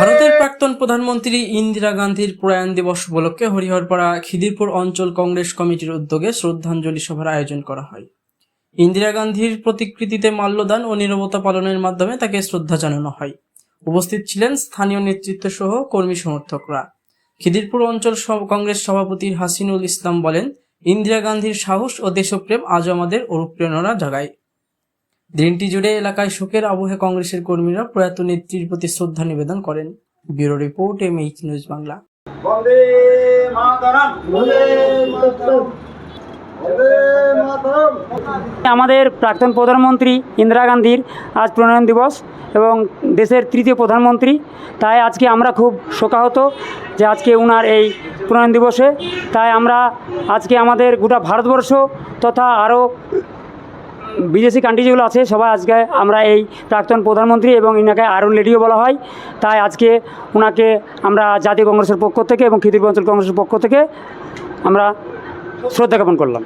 ভারতের প্রাক্তন প্রধানমন্ত্রী ইন্দিরা গান্ধীর প্রয়াণ দিবস উপলক্ষে হরিহরপাড়া খিদিরপুর অঞ্চল কংগ্রেস কমিটির উদ্যোগে শ্রদ্ধাঞ্জলি সভার আয়োজন করা হয়। ইন্দিরা গান্ধীর প্রতিকৃতিতে মাল্যদান ও নীরবতা পালনের মাধ্যমে তাকে শ্রদ্ধা জানানো হয়। উপস্থিত ছিলেন স্থানীয় নেতৃত্ব সহ কর্মী সমর্থকরা। খিদিরপুর অঞ্চল কংগ্রেস সভাপতি হাসিনুল ইসলাম বলেন ইন্দিরা গান্ধীর সাহস ও দেশপ্রেম আজও আমাদের অনুপ্রেরণা জাগায়। দিনটি জুড়ে এলাকায় শোকের আবহে কংগ্রেসের কর্মীরা প্রয়াত নেত্রীর প্রতি শ্রদ্ধা নিবেদন করেন। Bureau report M H news Bangla আমাদের প্রাক্তন প্রধানমন্ত্রী ইন্দিরা গান্ধীর আজ প্রণয়ন দিবস এবং দেশের তৃতীয় প্রধানমন্ত্রী। তাই আজকে আমরা খুব শোকাহত যে আজকে উনার এই প্রণয়ন দিবসে। তাই আমরা আজকে আমাদের গোটা ভারতবর্ষ তথা আরও বিদেশি কান্ট্রি যেগুলো আছে, সবাই আজকে আমরা এই প্রাক্তন প্রধানমন্ত্রী এবং ইনাকে আরুন লেডিও বলা হয়। তাই আজকে ওনাকে আমরা জাতীয় কংগ্রেসের পক্ষ থেকে এবং খিদির অঞ্চল কংগ্রেসের পক্ষ থেকে আমরা শ্রদ্ধা জ্ঞাপন করলাম।